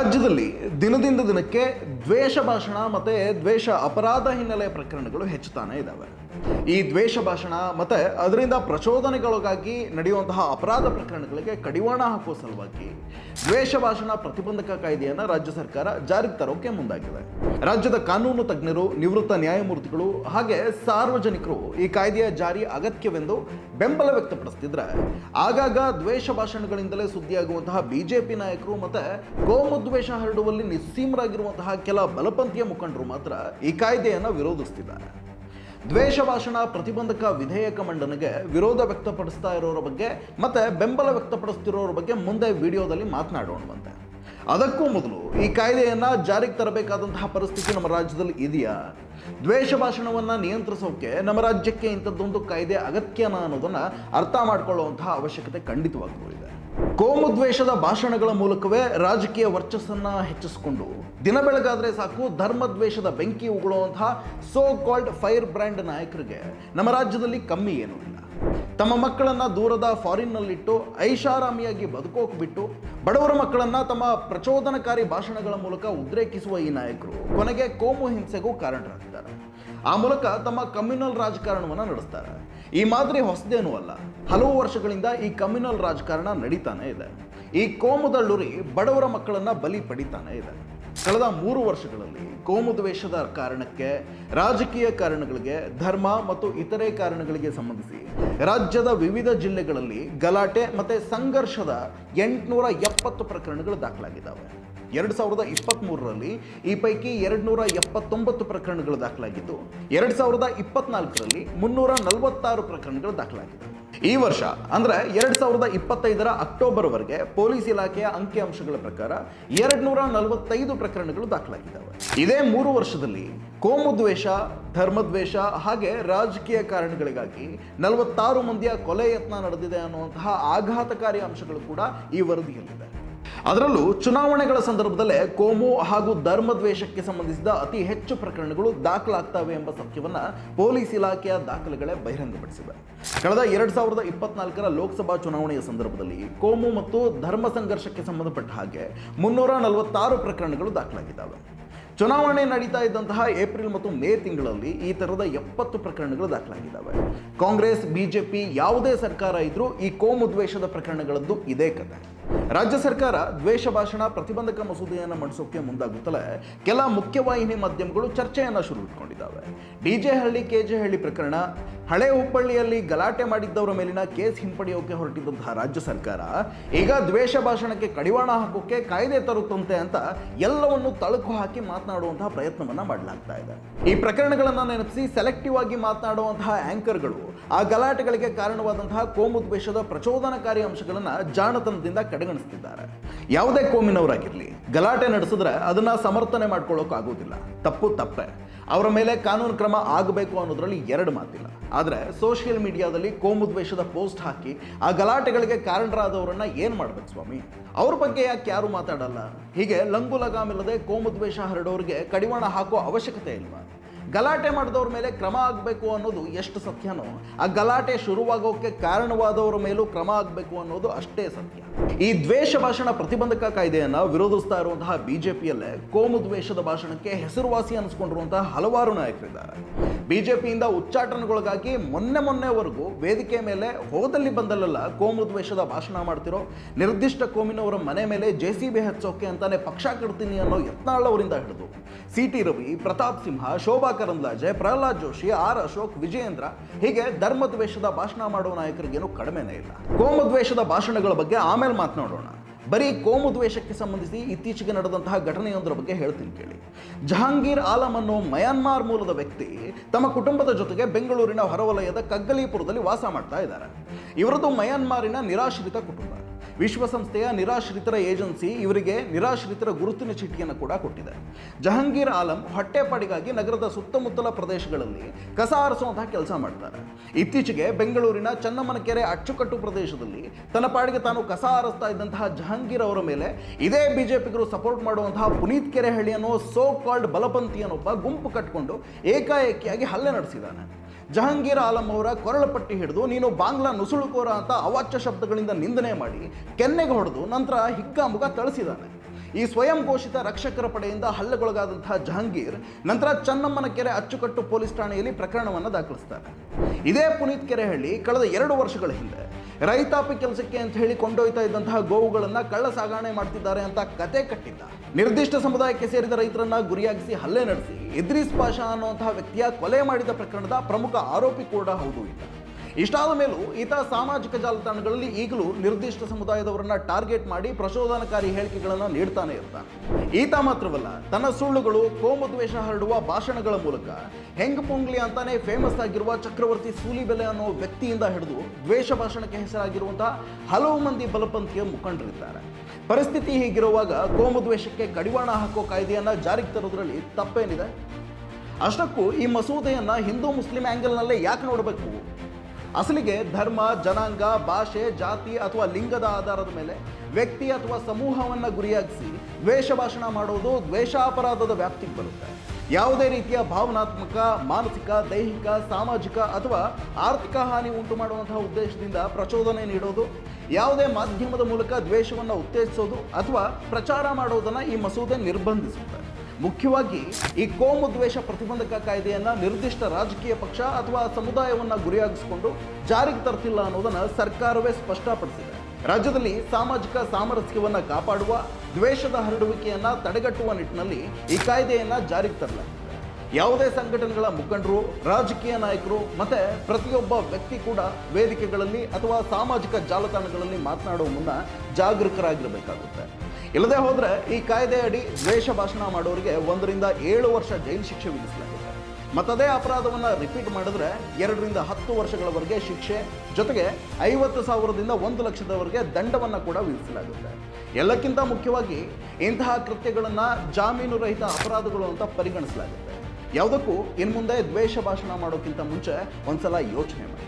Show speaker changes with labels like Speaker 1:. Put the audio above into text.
Speaker 1: ರಾಜ್ಯದಲ್ಲಿ ದಿನದಿಂದ ದಿನಕ್ಕೆ ದ್ವೇಷ ಭಾಷಣ ಮತ್ತು ದ್ವೇಷ ಅಪರಾಧ ಹಿನ್ನೆಲೆ ಪ್ರಕರಣಗಳು ಹೆಚ್ಚುತ್ತಾನೆ ಇದ್ದಾವೆ ಈ ದ್ವೇಷ ಭಾಷಣ ಮತ್ತೆ ಅದರಿಂದ ಪ್ರಚೋದನೆಗಳಿಗಾಗಿ ನಡೆಯುವಂತಹ ಅಪರಾಧ ಪ್ರಕರಣಗಳಿಗೆ ಕಡಿವಾಣ ಹಾಕುವ ಸಲುವಾಗಿ ದ್ವೇಷ ಭಾಷಣ ಪ್ರತಿಬಂಧಕ ಕಾಯ್ದೆಯನ್ನು ರಾಜ್ಯ ಸರ್ಕಾರ ಜಾರಿಗೆ ತರೋಕೆ ಮುಂದಾಗಿದೆ. ರಾಜ್ಯದ ಕಾನೂನು ತಜ್ಞರು, ನಿವೃತ್ತ ನ್ಯಾಯಮೂರ್ತಿಗಳು ಹಾಗೆ ಸಾರ್ವಜನಿಕರು ಈ ಕಾಯ್ದೆಯ ಜಾರಿ ಅಗತ್ಯವೆಂದು ಬೆಂಬಲ ವ್ಯಕ್ತಪಡಿಸ್ತಿದ್ರೆ, ಆಗಾಗ ದ್ವೇಷ ಭಾಷಣಗಳಿಂದಲೇ ಸುದ್ದಿಯಾಗುವಂತಹ ಬಿಜೆಪಿ ನಾಯಕರು ಮತ್ತು ಕೋಮುದ್ವೇಷ ಹರಡುವಲ್ಲಿ ನಿಸ್ಸೀಮರಾಗಿರುವಂತಹ ಕೆಲ ಬಲಪಂಥೀಯ ಮುಖಂಡರು ಮಾತ್ರ ಈ ಕಾಯ್ದೆಯನ್ನು ವಿರೋಧಿಸ್ತಿದ್ದಾರೆ. ದ್ವೇಷ ಭಾಷಣ ಪ್ರತಿಬಂಧಕ ವಿಧೇಯಕ ಮಂಡನೆಗೆ ವಿರೋಧ ವ್ಯಕ್ತಪಡಿಸ್ತಾ ಇರೋರ ಬಗ್ಗೆ ಮತ್ತೆ ಬೆಂಬಲ ವ್ಯಕ್ತಪಡಿಸ್ತಿರೋರ ಬಗ್ಗೆ ಮುಂದೆ ವಿಡಿಯೋದಲ್ಲಿ ಮಾತನಾಡೋಣವಂತೆ ಅದಕ್ಕೂ ಮೊದಲು ಈ ಕಾಯ್ದೆಯನ್ನು ಜಾರಿಗೆ ತರಬೇಕಾದಂತಹ ಪರಿಸ್ಥಿತಿ ನಮ್ಮ ರಾಜ್ಯದಲ್ಲಿ ಇದೆಯಾ? ದ್ವೇಷ ಭಾಷಣವನ್ನು ನಿಯಂತ್ರಿಸೋಕೆ ನಮ್ಮ ರಾಜ್ಯಕ್ಕೆ ಇಂಥದ್ದೊಂದು ಕಾಯ್ದೆ ಅಗತ್ಯನ ಅನ್ನೋದನ್ನು ಅರ್ಥ ಮಾಡ್ಕೊಳ್ಳುವಂತಹ ಅವಶ್ಯಕತೆ ಖಂಡಿತವಾಗ್ಲೂ ಇದೆ ಕೋಮು ದ್ವೇಷದ ಭಾಷಣಗಳ ಮೂಲಕವೇ ರಾಜಕೀಯ ವರ್ಚಸ್ಸನ್ನ ಹೆಚ್ಚಿಸಿಕೊಂಡು. ದಿನ ಬೆಳಗಾದ್ರೆ ಸಾಕು ಧರ್ಮ ದ್ವೇಷದ ಬೆಂಕಿ ಉಗುಳುವಂತಹ ಸೋ ಕಾಲ್ಡ್ ಫೈರ್ ಬ್ರ್ಯಾಂಡ್ ನಾಯಕರಿಗೆ ನಮ್ಮ ರಾಜ್ಯದಲ್ಲಿ ಕಮ್ಮಿ ಏನೂ ಇಲ್ಲ. ತಮ್ಮ ಮಕ್ಕಳನ್ನ ದೂರದ ಫಾರಿನ್ನಲ್ಲಿಟ್ಟು ಐಷಾರಾಮಿಯಾಗಿ ಬದುಕೋಕ್ ಬಿಟ್ಟು ಬಡವರ ಮಕ್ಕಳನ್ನ ತಮ್ಮ ಪ್ರಚೋದನಕಾರಿ ಭಾಷಣಗಳ ಮೂಲಕ ಉದ್ರೇಕಿಸುವ ಈ ನಾಯಕರು ಕೊನೆಗೆ ಕೋಮು ಹಿಂಸೆಗೂ ಕಾರಣರಾಗ್ತಾರೆ ಆ ಮೂಲಕ ತಮ್ಮ ಕಮ್ಯುನಲ್ ರಾಜಕಾರಣವನ್ನು ನಡೆಸ್ತಾರೆ. ಈ ಮಾದರಿ ಹೊಸದೇನೂ ಅಲ್ಲ. ಹಲವು ವರ್ಷಗಳಿಂದ ಈ ಕಮ್ಯುನಲ್ ರಾಜಕಾರಣ ನಡೀತಾನೆ ಇದೆ. ಈ ಕೋಮುದಳ್ಳುರಿ ಬಡವರ ಮಕ್ಕಳನ್ನ ಬಲಿ ಪಡಿತಾನೆ ಇದೆ. ಕಳೆದ ಮೂರು ವರ್ಷಗಳಲ್ಲಿ ಕೋಮು ದ್ವೇಷದ ಕಾರಣಕ್ಕೆ, ರಾಜಕೀಯ ಕಾರಣಗಳಿಗೆ, ಧರ್ಮ ಮತ್ತು ಇತರೆ ಕಾರಣಗಳಿಗೆ ಸಂಬಂಧಿಸಿ ರಾಜ್ಯದ ವಿವಿಧ ಜಿಲ್ಲೆಗಳಲ್ಲಿ ಗಲಾಟೆ ಮತ್ತೆ ಸಂಘರ್ಷದ ಎಂಟುನೂರ ಎಪ್ಪತ್ತು ಪ್ರಕರಣಗಳು ದಾಖಲಾಗಿದ್ದಾವೆ. ಎರಡು ಸಾವಿರದ ಇಪ್ಪತ್ತ್ಮೂರರಲ್ಲಿ ಈ ಪೈಕಿ ಎರಡು ನೂರ ಎಪ್ಪತ್ತೊಂಬತ್ತು ಪ್ರಕರಣಗಳು ದಾಖಲಾಗಿದ್ದು, ಎರಡು ಸಾವಿರದ ಇಪ್ಪತ್ನಾಲ್ಕರಲ್ಲಿ ಮುನ್ನೂರ ನಲವತ್ತಾರು ಪ್ರಕರಣಗಳು ದಾಖಲಾಗಿದೆ ಈ ವರ್ಷ, ಅಂದ್ರೆ ಎರಡು ಸಾವಿರದ ಇಪ್ಪತ್ತೈದರ ಅಕ್ಟೋಬರ್ವರೆಗೆ ಪೊಲೀಸ್ ಇಲಾಖೆಯ ಅಂಕಿಅಂಶಗಳ ಪ್ರಕಾರ ಎರಡ್ ನೂರ ನಲವತ್ತೈದು ಪ್ರಕರಣಗಳು ದಾಖಲಾಗಿದ್ದಾವೆ. ಇದೇ ಮೂರು ವರ್ಷದಲ್ಲಿ ಕೋಮು ದ್ವೇಷ ಧರ್ಮದ್ವೇಷ ಹಾಗೆ ರಾಜಕೀಯ ಕಾರಣಗಳಿಗಾಗಿ ನಲವತ್ತಾರು ಮಂದಿಯ ಕೊಲೆ ಯತ್ನ ನಡೆದಿದೆ ಅನ್ನುವಂತಹ ಆಘಾತಕಾರಿ ಅಂಶಗಳು ಕೂಡ ಈ ವರದಿಯಲ್ಲಿದೆ. ಅದರಲ್ಲೂ ಚುನಾವಣೆಗಳ ಸಂದರ್ಭದಲ್ಲೇ ಕೋಮು ಹಾಗೂ ಧರ್ಮದ್ವೇಷಕ್ಕೆ ಸಂಬಂಧಿಸಿದ ಅತಿ ಹೆಚ್ಚು ಪ್ರಕರಣಗಳು ದಾಖಲಾಗ್ತವೆ ಎಂಬ ಸತ್ಯವನ್ನ ಪೊಲೀಸ್ ಇಲಾಖೆಯ ದಾಖಲೆಗಳೇ ಬಹಿರಂಗಪಡಿಸಿವೆ. ಕಳೆದ ಎರಡ್ ಸಾವಿರದ ಇಪ್ಪತ್ನಾಲ್ಕರ ಲೋಕಸಭಾ ಚುನಾವಣೆಯ ಸಂದರ್ಭದಲ್ಲಿ ಕೋಮು ಮತ್ತು ಧರ್ಮ ಸಂಘರ್ಷಕ್ಕೆ ಸಂಬಂಧಪಟ್ಟ ಹಾಗೆ ಮುನ್ನೂರ ನಲವತ್ತಾರು ಪ್ರಕರಣಗಳು ದಾಖಲಾಗಿದ್ದಾವೆ. ಚುನಾವಣೆ ನಡೀತಾ ಇದ್ದಂತಹ ಏಪ್ರಿಲ್ ಮತ್ತು ಮೇ ತಿಂಗಳಲ್ಲಿ ಈ ಥರದ ಎಪ್ಪತ್ತು ಪ್ರಕರಣಗಳು ದಾಖಲಾಗಿದ್ದಾವೆ. ಕಾಂಗ್ರೆಸ್, ಬಿಜೆಪಿ ಯಾವುದೇ ಸರ್ಕಾರ ಇದ್ರೂ ಈ ಕೋಮು ದ್ವೇಷದ ಪ್ರಕರಣಗಳದ್ದು ಇದೇ ಕತೆ. ರಾಜ್ಯ ಸರ್ಕಾರ ದ್ವೇಷ ಭಾಷಣ ಪ್ರತಿಬಂಧಕ ಮಸೂದೆಯನ್ನು ಮಂಡಿಸೋಕೆ ಮುಂದಾಗುತ್ತಲೇ ಕೆಲ ಮುಖ್ಯವಾಹಿನಿ ಮಾಧ್ಯಮಗಳು ಚರ್ಚೆಯನ್ನು ಶುರು ಇಟ್ಕೊಂಡಿದ್ದಾವೆ ಡಿಜೆ ಹಳ್ಳಿ ಕೆಜೆ ಹಳ್ಳಿ ಪ್ರಕರಣ, ಹಳೆ ಹುಬ್ಬಳ್ಳಿಯಲ್ಲಿ ಗಲಾಟೆ ಮಾಡಿದ್ದವರ ಮೇಲಿನ ಕೇಸ್ ಹಿಂಪಡೆಯೋಕೆ ಹೊರಟಿದ್ದಂತಹ ರಾಜ್ಯ ಸರ್ಕಾರ, ಈಗ ದ್ವೇಷ ಭಾಷಣಕ್ಕೆ ಕಡಿವಾಣ ಹಾಕೋಕೆ ಕಾಯ್ದೆ ತರುತ್ತಂತೆ ಅಂತ ಎಲ್ಲವನ್ನು ತಳುಕು ಹಾಕಿ ಮಾತನಾಡುವಂತಹ ಪ್ರಯತ್ನವನ್ನ ಮಾಡಲಾಗ್ತಾ ಇದೆ. ಈ ಪ್ರಕರಣಗಳನ್ನು ನೆನಪಿಸಿ ಸೆಲೆಕ್ಟಿವ್ ಆಗಿ ಮಾತನಾಡುವಂತಹ ಆಂಕರ್ಗಳು ಆ ಗಲಾಟೆಗಳಿಗೆ ಕಾರಣವಾದಂತಹ ಕೋಮುದ್ವೇಷದ ಪ್ರಚೋದನಕಾರಿ ಅಂಶಗಳನ್ನ ಜಾಣತನದಿಂದ ಕಡೆಗಣಿಸ್ತಿದ್ದಾರೆ. ಯಾವುದೇ ಕೋಮಿನವರಾಗಿರಲಿ, ಗಲಾಟೆ ನಡೆಸಿದ್ರೆ ಅದನ್ನ ಸಮರ್ಥನೆ ಮಾಡ್ಕೊಳ್ಳೋಕೆ ಆಗೋದಿಲ್ಲ. ತಪ್ಪು ತಪ್ಪೆ. ಅವರ ಮೇಲೆ ಕಾನೂನು ಕ್ರಮ ಆಗಬೇಕು ಅನ್ನೋದ್ರಲ್ಲಿ ಎರಡು ಮಾತಿಲ್ಲ. ಆದರೆ ಸೋಷಿಯಲ್ ಮೀಡಿಯಾದಲ್ಲಿ ಕೋಮುದ್ವೇಷದ ಪೋಸ್ಟ್ ಹಾಕಿ ಆ ಗಲಾಟೆಗಳಿಗೆ ಕಾರಣರಾದವರನ್ನ ಏನು ಮಾಡ್ಬೇಕು ಸ್ವಾಮಿ? ಅವ್ರ ಬಗ್ಗೆ ಯಾಕೆ ಯಾರು ಮಾತಾಡಲ್ಲ? ಹೀಗೆ ಲಂಗು ಲಗಾಮಿಲ್ಲದೆ ಕೋಮು ದ್ವೇಷ ಹರಡೋರಿಗೆ ಕಡಿವಾಣ ಹಾಕೋ ಅವಶ್ಯಕತೆ ಇಲ್ವಾ? ಗಲಾಟೆ ಮಾಡಿದವ್ರ ಮೇಲೆ ಕ್ರಮ ಆಗಬೇಕು ಅನ್ನೋದು ಎಷ್ಟು ಸತ್ಯನೋ, ಆ ಗಲಾಟೆ ಶುರುವಾಗೋಕ್ಕೆ ಕಾರಣವಾದವರ ಮೇಲೂ ಕ್ರಮ ಆಗಬೇಕು ಅನ್ನೋದು ಅಷ್ಟೇ ಸತ್ಯ. ಈ ದ್ವೇಷ ಭಾಷಣ ಪ್ರತಿಬಂಧಕ ಕಾಯ್ದೆಯನ್ನು ವಿರೋಧಿಸ್ತಾ ಇರುವಂತಹ ಬಿಜೆಪಿಯಲ್ಲೇ ಕೋಮು ದ್ವೇಷದ ಭಾಷಣಕ್ಕೆ ಹೆಸರುವಾಸಿ ಅನಿಸ್ಕೊಂಡಿರುವಂತಹ ಹಲವಾರು ನಾಯಕರಿದ್ದಾರೆ. ಬಿಜೆಪಿಯಿಂದ ಉಚ್ಚಾಟನೆಗೊಳಗಾಗಿ ಮೊನ್ನೆ ಮೊನ್ನೆವರೆಗೂ ವೇದಿಕೆ ಮೇಲೆ ಹೋದಲ್ಲಿ ಬಂದಲ್ಲೆಲ್ಲ ಕೋಮು ದ್ವೇಷದ ಭಾಷಣ ಮಾಡ್ತಿರೋ ನಿರ್ದಿಷ್ಟ ಕೋಮಿನವರ ಮನೆ ಮೇಲೆ ಜೆ ಸಿ ಬಿ ಹಚ್ಚೋಕೆ ಅಂತಾನೆ ಪಕ್ಷ ಕಟ್ತೀನಿ ಅನ್ನೋ ಯತ್ನಾಳ್ ಅವರಿಂದ ಹಿಡಿದು C T Ravi, Pratap Simha, Shobha Karandlaje, Pralhad Joshi, R Ashok, Vijayendra ಹೀಗೆ ಧರ್ಮದ್ವೇಷದ ಭಾಷಣ ಮಾಡುವ ನಾಯಕರಿಗೇನು ಕಡಿಮೆನೇ ಇಲ್ಲ. ಕೋಮು ದ್ವೇಷದ ಭಾಷಣಗಳ ಬಗ್ಗೆ ಆಮೇಲೆ ಮಾತನಾಡೋಣ. ಬರೀ ಕೋಮು ದ್ವೇಷಕ್ಕೆ ಸಂಬಂಧಿಸಿ ಇತ್ತೀಚೆಗೆ ನಡೆದಂತಹ ಘಟನೆಯೊಂದರ ಬಗ್ಗೆ ಹೇಳ್ತೀನಿ ಕೇಳಿ. ಜಹಾಂಗೀರ್ ಆಲಂ ಅನ್ನೋ ಮಯನ್ಮಾರ್ ಮೂಲದ ವ್ಯಕ್ತಿ ತಮ್ಮ ಕುಟುಂಬದ ಜೊತೆಗೆ ಬೆಂಗಳೂರಿನ ಹೊರವಲಯದ ಕಗ್ಗಲೀಪುರದಲ್ಲಿ ವಾಸ ಮಾಡ್ತಾ ಇದ್ದಾರೆ. ಇವರದು ಮಯನ್ಮಾರಿನ ನಿರಾಶ್ರಿತ ಕುಟುಂಬ. ವಿಶ್ವಸಂಸ್ಥೆಯ ನಿರಾಶ್ರಿತರ ಏಜೆನ್ಸಿ ಇವರಿಗೆ ನಿರಾಶ್ರಿತರ ಗುರುತಿನ ಚೀಟಿಯನ್ನು ಕೂಡ ಕೊಟ್ಟಿದೆ. ಜಹಾಂಗೀರ್ ಆಲಂ ಹೊಟ್ಟೆಪಾಡಿಗಾಗಿ ನಗರದ ಸುತ್ತಮುತ್ತಲ ಪ್ರದೇಶಗಳಲ್ಲಿ ಕಸ ಆರಿಸುವಂತಹ ಕೆಲಸ ಮಾಡ್ತಾರೆ. ಇತ್ತೀಚೆಗೆ ಬೆಂಗಳೂರಿನ ಚನ್ನಮ್ಮನಕೆರೆ ಅಚ್ಚುಕಟ್ಟು ಪ್ರದೇಶದಲ್ಲಿ ತನ್ನ ಪಾಡಿಗೆ ತಾನು ಕಸ ಆರಿಸ್ತಾ ಇದ್ದಂತಹ ಜಹಾಂಗೀರ್ ಅವರ ಮೇಲೆ ಇದೇ ಬಿಜೆಪಿಗರು ಸಪೋರ್ಟ್ ಮಾಡುವಂತಹ ಪುನೀತ್ ಕೆರೆಹಳ್ಳಿ ಅನ್ನೋ ಸೋ ಕಾಲ್ಡ್ ಬಲಪಂಥಿಯನ್ನೊಬ್ಬ ಗುಂಪು ಕಟ್ಟಿಕೊಂಡು ಏಕಾಏಕಿಯಾಗಿ ಹಲ್ಲೆ ನಡೆಸಿದ್ದಾನೆ. ಜಹಾಂಗೀರ್ ಆಲಂ ಅವರ ಕೊರಳಪಟ್ಟಿ ಹಿಡಿದು, ನೀನು ಬಾಂಗ್ಲಾ ನುಸುಳುಕೋರ ಅಂತ ಅವಾಚ್ಯ ಶಬ್ದಗಳಿಂದ ನಿಂದನೆ ಮಾಡಿ ಕೆನ್ನೆಗೆ ಹೊಡೆದು ನಂತರ ಹಿಗ್ಗಾಮುಗ ತಳಿಸಿದ್ದಾನೆ ಈ ಸ್ವಯಂ ಘೋಷಿತ ರಕ್ಷಕರ ಪಡೆಯಿಂದ ಹಲ್ಲೆಗೊಳಗಾದಂತಹ ಜಹಾಂಗೀರ್ ನಂತರ ಚನ್ನಮ್ಮನ ಕೆರೆ ಅಚ್ಚುಕಟ್ಟು ಪೊಲೀಸ್ ಠಾಣೆಯಲ್ಲಿ ಪ್ರಕರಣವನ್ನು ದಾಖಲಿಸ್ತಾರೆ. ಇದೇ ಪುನೀತ್ ಕೆರೆಹಳ್ಳಿ ಕಳೆದ ಎರಡು ವರ್ಷಗಳ ಹಿಂದೆ. ರೈತಾಪಿ ಕೆಲಸಕ್ಕೆ ಅಂತ ಹೇಳಿ ಕೊಂಡೊಯ್ತಾ ಇದ್ದಂತಹ ಗೋವುಗಳನ್ನು ಕಳ್ಳ ಸಾಗಾಣೆ ಮಾಡ್ತಿದ್ದಾರೆ ಅಂತ ಕತೆ ಕಟ್ಟಿದ್ದ. ನಿರ್ದಿಷ್ಟ ಸಮುದಾಯಕ್ಕೆ ಸೇರಿದ ರೈತರನ್ನ ಗುರಿಯಾಗಿಸಿ ಹಲ್ಲೆ ನಡೆಸಿ ಇದ್ರಿಸ್ ಪಾಷಾ ಅನ್ನುವಂತಹ ವ್ಯಕ್ತಿಯ ಕೊಲೆ ಮಾಡಿದ ಪ್ರಕರಣದ ಪ್ರಮುಖ ಆರೋಪಿ ಕೂಡ ಹೌದು ಈತ ಇಷ್ಟಾದ ಮೇಲೂ ಈತ ಸಾಮಾಜಿಕ ಜಾಲತಾಣಗಳಲ್ಲಿ ಈಗಲೂ ನಿರ್ದಿಷ್ಟ ಸಮುದಾಯದವರನ್ನ ಟಾರ್ಗೆಟ್ ಮಾಡಿ ಪ್ರಚೋದನಕಾರಿ ಹೇಳಿಕೆಗಳನ್ನು ನೀಡ್ತಾನೆ ಇರ್ತಾನೆ. ಈತ ಮಾತ್ರವಲ್ಲ, ತನ್ನ ಸುಳ್ಳುಗಳು ಕೋಮದ್ವೇಷ ಹರಡುವ ಭಾಷಣಗಳ ಮೂಲಕ ಹೆಂಗ್ ಪೊಂಗ್ಲಿ ಅಂತಾನೆ ಫೇಮಸ್ ಆಗಿರುವ ಚಕ್ರವರ್ತಿ ಸೂಲಿಬೆಲೆ ಅನ್ನೋ ವ್ಯಕ್ತಿಯಿಂದ ಹಿಡಿದು ದ್ವೇಷ ಭಾಷಣಕ್ಕೆ ಹೆಸರಾಗಿರುವಂತಹ ಹಲವು ಮಂದಿ ಬಲಪಂಥೀಯ ಮುಖಂಡರಿದ್ದಾರೆ. ಪರಿಸ್ಥಿತಿ ಹೀಗಿರುವಾಗ ಕೋಮದ್ವೇಷಕ್ಕೆ ಕಡಿವಾಣ ಹಾಕೋ ಕಾಯ್ದೆಯನ್ನ ಜಾರಿಗೆ ತರೋದ್ರಲ್ಲಿ ತಪ್ಪೇನಿದೆ? ಅಷ್ಟಕ್ಕೂ ಈ ಮಸೂದೆಯನ್ನ ಹಿಂದೂ ಮುಸ್ಲಿಂ ಆ್ಯಂಗಲ್ನಲ್ಲೇ ಯಾಕೆ ನೋಡಬೇಕು? ಅಸಲಿಗೆ ಧರ್ಮ, ಜನಾಂಗ, ಭಾಷೆ, ಜಾತಿ ಅಥವಾ ಲಿಂಗದ ಆಧಾರದ ಮೇಲೆ ವ್ಯಕ್ತಿ ಅಥವಾ ಸಮೂಹವನ್ನು ಗುರಿಯಾಗಿಸಿ ದ್ವೇಷ ಭಾಷಣ ಮಾಡೋದು ದ್ವೇಷಾಪರಾಧದ ವ್ಯಾಪ್ತಿಗೆ ಬರುತ್ತೆ. ಯಾವುದೇ ರೀತಿಯ ಭಾವನಾತ್ಮಕ, ಮಾನಸಿಕ, ದೈಹಿಕ, ಸಾಮಾಜಿಕ ಅಥವಾ ಆರ್ಥಿಕ ಹಾನಿ ಉಂಟು ಮಾಡುವಂತಹ ಉದ್ದೇಶದಿಂದ ಪ್ರಚೋದನೆ ನೀಡೋದು, ಯಾವುದೇ ಮಾಧ್ಯಮದ ಮೂಲಕ ದ್ವೇಷವನ್ನು ಉತ್ತೇಜಿಸೋದು ಅಥವಾ ಪ್ರಚಾರ ಮಾಡೋದನ್ನು ಈ ಮಸೂದೆ ನಿರ್ಬಂಧಿಸುತ್ತೆ. ಮುಖ್ಯವಾಗಿ ಈ ಕೋಮು ದ್ವೇಷ ಪ್ರತಿಬಂಧಕ ಕಾಯ್ದೆಯನ್ನ ನಿರ್ದಿಷ್ಟ ರಾಜಕೀಯ ಪಕ್ಷ ಅಥವಾ ಸಮುದಾಯವನ್ನ ಗುರಿಯಾಗಿಸಿಕೊಂಡು ಜಾರಿಗೆ ತರ್ತಿಲ್ಲ ಅನ್ನೋದನ್ನ ಸರ್ಕಾರವೇ ಸ್ಪಷ್ಟಪಡಿಸಿದೆ. ರಾಜ್ಯದಲ್ಲಿ ಸಾಮಾಜಿಕ ಸಾಮರಸ್ಯವನ್ನ ಕಾಪಾಡುವ, ದ್ವೇಷದ ಹರಡುವಿಕೆಯನ್ನ ತಡೆಗಟ್ಟುವ ನಿಟ್ಟಿನಲ್ಲಿ ಈ ಕಾಯ್ದೆಯನ್ನ ಜಾರಿಗೆ ತರಲಾಗಿದೆ. ಯಾವುದೇ ಸಂಘಟನೆಗಳ ಮುಖಂಡರು, ರಾಜಕೀಯ ನಾಯಕರು ಮತ್ತೆ ಪ್ರತಿಯೊಬ್ಬ ವ್ಯಕ್ತಿ ಕೂಡ ವೇದಿಕೆಗಳಲ್ಲಿ ಅಥವಾ ಸಾಮಾಜಿಕ ಜಾಲತಾಣಗಳಲ್ಲಿ ಮಾತನಾಡುವ ಮುನ್ನ ಜಾಗರೂಕರಾಗಿರಬೇಕಾಗುತ್ತೆ. ಇಲ್ಲದೆ ಹೋದ್ರೆ ಈ ಕಾಯ್ದೆ ಅಡಿ ದ್ವೇಷ ಭಾಷಣ ಮಾಡೋರಿಗೆ ಒಂದರಿಂದ ಏಳು ವರ್ಷ ಜೈಲು ಶಿಕ್ಷೆ ವಿಧಿಸಲಾಗುತ್ತೆ ಮತ್ತದೇ ಅಪರಾಧವನ್ನ ರಿಪೀಟ್ ಮಾಡಿದ್ರೆ ಎರಡರಿಂದ ಹತ್ತು ವರ್ಷಗಳವರೆಗೆ ಶಿಕ್ಷೆ, ಜೊತೆಗೆ ಐವತ್ತು ಸಾವಿರದಿಂದ ಒಂದು ಲಕ್ಷದವರೆಗೆ ದಂಡವನ್ನ ಕೂಡ ವಿಧಿಸಲಾಗುತ್ತೆ. ಎಲ್ಲಕ್ಕಿಂತ ಮುಖ್ಯವಾಗಿ ಇಂತಹ ಕೃತ್ಯಗಳನ್ನ ಜಾಮೀನು ರಹಿತ ಅಪರಾಧಗಳು ಅಂತ ಪರಿಗಣಿಸಲಾಗುತ್ತೆ. ಯಾವುದಕ್ಕೂ ಇನ್ಮುಂದೆ ದ್ವೇಷ ಭಾಷಣ ಮಾಡೋಕ್ಕಿಂತ ಮುಂಚೆ ಒಂದ್ಸಲ ಯೋಚನೆ ಮಾಡಿ.